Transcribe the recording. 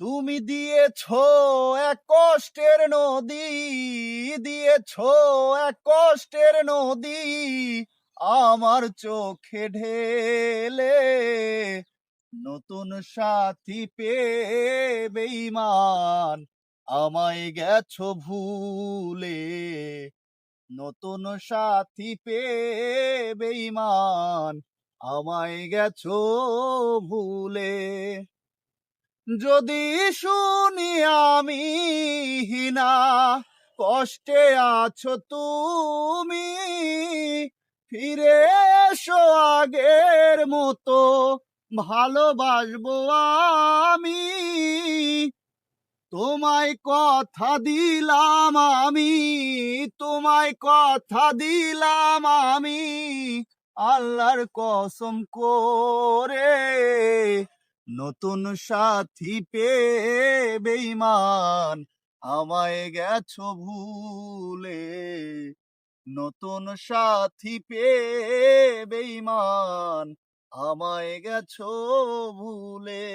তুমি দিয়েছ এক কষ্টের নদী, দিয়েছ এক কষ্টের নদী, আমার চোখে ঢেলে। নতুন সাথী পেয়ে বেঈমান, আমায় গেছো ভুলে। নতুন সাথী পেয়ে বেঈমান, আমায় গেছ ভুলে। যদি শুনি আমি হিনা, কষ্টে আছো তুমি। ফিরে এসো আগের মতো, ভালোবাসবো আমি। তোমায় কথা দিলাম আমি, তোমায় কথা দিলাম আমি, আল্লাহর কসম করে নতুন সাথী পে বেইমান আমায় গেছ ভুলে। নতুন সাথী পে বেইমান আমায় গেছ ভুলে।